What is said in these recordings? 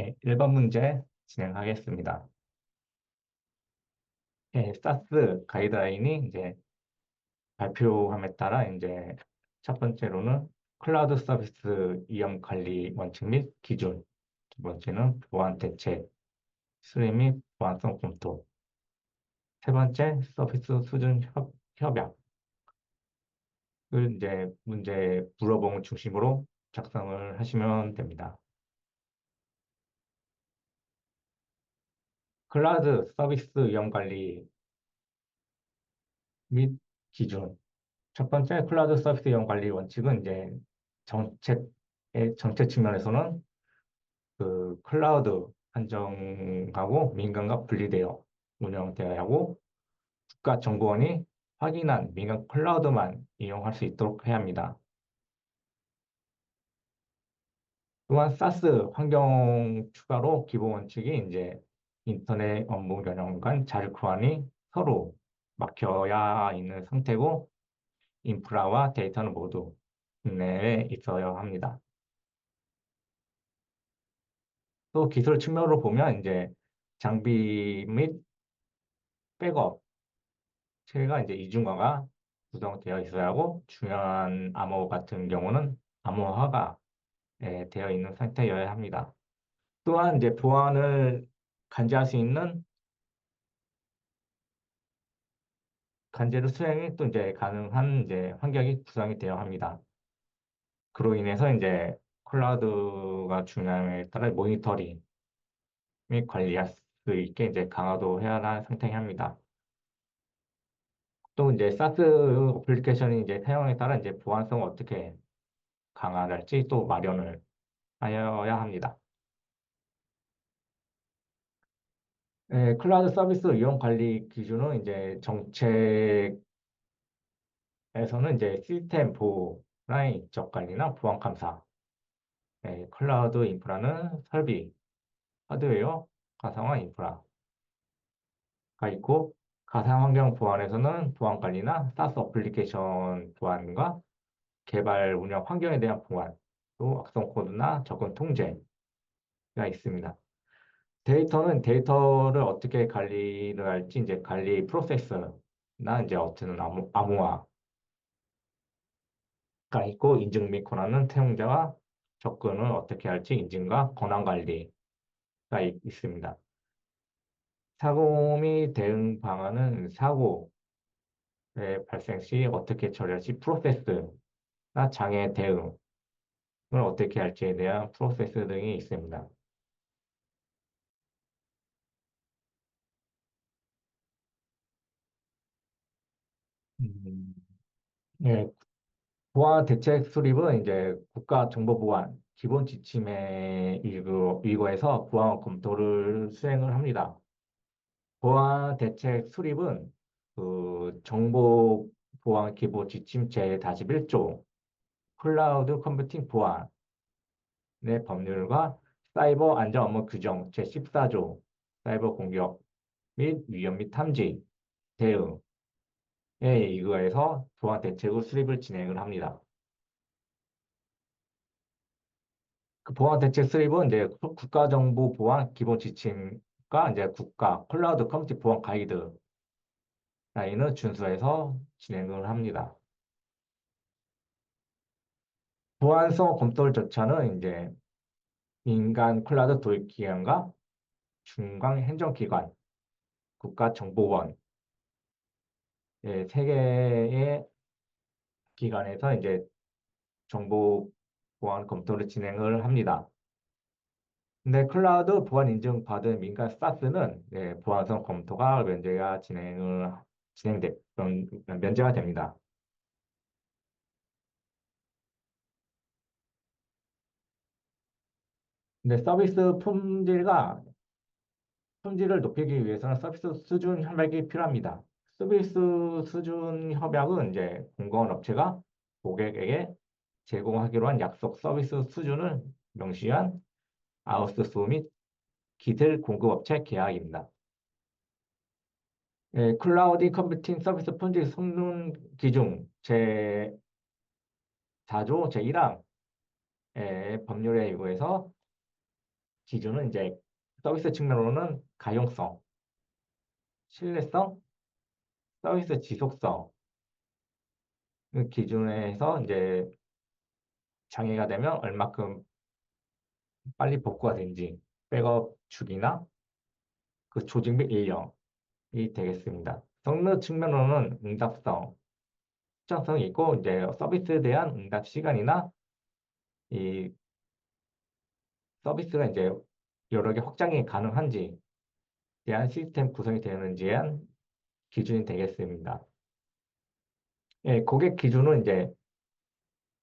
네, 1번 문제 진행하겠습니다. 네, 사스 가이드라인이 이제 발표함에 따라 이제 첫 번째로는 클라우드 서비스 위험 관리 원칙 및 기준, 두 번째는 보안 대책, 수립 및 보안성 검토, 세 번째 서비스 수준 협, 협약, 을 이제 문제 물어봉을 중심으로 작성을 하시면 됩니다. 클라우드 서비스 위험 관리 및 기준. 첫 번째 클라우드 서비스 위험 관리 원칙은 이제 정책의 정책 측면에서는 그 클라우드 한정하고 민간과 분리되어 운영되어야 하고 국가 정보원이 확인한 민간 클라우드만 이용할 수 있도록 해야 합니다. 또한 사스 환경 추가로 기본 원칙이 이제 인터넷 업무 자료 교환이 서로 막혀야 있는 상태고 인프라와 데이터는 모두 국내에 있어야 합니다. 또 기술 측면으로 보면 이제 장비 및 백업 체계가 이제 이중화가 구성되어 있어야 하고 중요한 암호 같은 경우는 암호화가 예, 되어 있는 상태여야 합니다. 또한 이제 보안을 간제할 수 있는 간제로 수행이 또 이제 가능한 이제 환경이 구성이 되어야 합니다. 그로 인해서 이제 클라우드가 중요함에 따라 모니터링 및 관리할 수 있게 이제 강화도 해야 하는 상태에 합니다. 또 이제 사스 어플리케이션이 이제 사용에 따라 이제 보안성을 어떻게 강화할지 또 마련을 하여야 합니다. 네, 클라우드 서비스 이용 관리 기준은 이제 정책에서는 이제 시스템 보호나 인적 관리나 보안 감사. 네, 클라우드 인프라는 설비, 하드웨어, 가상화 인프라가 있고 가상 환경 보안에서는 보안 관리나 사스 어플리케이션 보안과 개발 운영 환경에 대한 보안, 또 악성 코드나 접근 통제가 있습니다. 데이터는 데이터를 어떻게 관리를 할지 이제 관리 프로세스나 이제 어떤 암호, 암호화가 있고 인증 및 권한은 사용자와 접근을 어떻게 할지 인증과 권한 관리가 있, 있습니다. 사고 및 대응 방안은 사고의 발생 시 어떻게 처리할지 프로세스나 장애 대응을 어떻게 할지에 대한 프로세스 등이 있습니다. 음, 네, 보안 대책 수립은 이제 국가정보보안 기본 지침에 의거해서 보안 검토를 수행을 합니다. 보안 대책 수립은 그 정보 보안 기본 지침 제41조 클라우드 컴퓨팅 보안의 법률과 사이버 안전 업무 규정 제14조 사이버 공격 및 위험 및 탐지 대응에 의거해서 보안 대책의 수립을 진행을 합니다. 그 보안 대책 수립은 이제 국가정보 보안 기본 지침 가 이제 국가 클라우드 컴퓨팅 보안 가이드 라인을 준수해서 진행을 합니다. 보안성 검토 절차는 이제 민간 클라우드 도입 기관과 중간 행정기관, 국가정보원 예, 세 개의 기관에서 이제 정보 보안 검토를 진행을 합니다. 근데 클라우드 보안 인증 받은 민간 사스는 네, 보안성 검토가 면제가 진행을 진행돼 면제가 됩니다. 근데 서비스 품질과 품질을 높이기 위해서는 서비스 수준 협약이 필요합니다. 서비스 수준 협약은 이제 공공한 업체가 고객에게 제공하기로 한 약속 서비스 수준을 명시한 아웃소스 및 기술 공급업체 계약입니다. 예, 클라우드 컴퓨팅 서비스 품질 성능 기준 제 4조 제1항 의 법률에 의거해서 기준은 이제 서비스 측면으로는 가용성, 신뢰성, 서비스 지속성 그 기준에서 이제 장애가 되면 얼마큼 빨리 복구가 된지 백업 주기나 그 조직 및 인력이 되겠습니다. 성능 측면으로는 응답성, 특정성이 있고 이제 서비스에 대한 응답 시간이나 이 서비스가 이제 여러 개 확장이 가능한지 대한 시스템 구성이 되는지에 대한 기준이 되겠습니다. 예, 고객 기준은 이제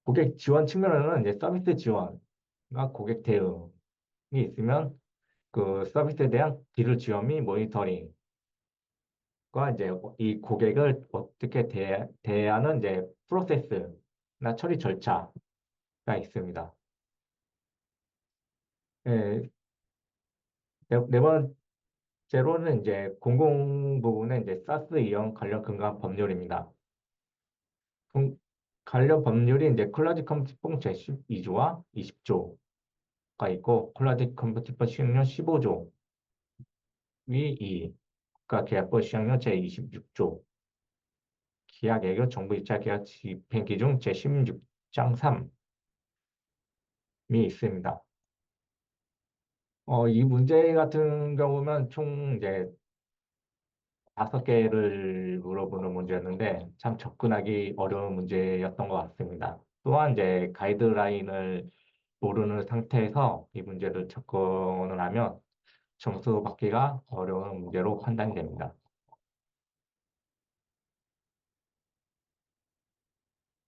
고객 지원 측면에는 이제 서비스 지원과 고객 대응이 있으면 그 서비스에 대한 기술 지원 및 모니터링 과 이제 이 고객을 어떻게 대, 대하는 이제 프로세스나 처리 절차가 있습니다. 예, 네, 네 번 째로는 이제 공공 부분의 이제 사스 이용 관련 근거한 법률입니다. 공- 관련 법률이 이제 클라우드 컴퓨팅 제12조와 20조가 있고 클라우드 컴퓨팅 시행령 15조 위 2, 국가계약법 시행령 제26조 계약예교 정부 입찰 계약 집행 기준 제16장 3이 있습니다. 어, 이 문제 같은 경우는 총 이제 다섯 개를 물어보는 문제였는데 참 접근하기 어려운 문제였던 것 같습니다. 또한 이제 가이드라인을 모르는 상태에서 이 문제를 접근을 하면 점수 받기가 어려운 문제로 판단이 됩니다.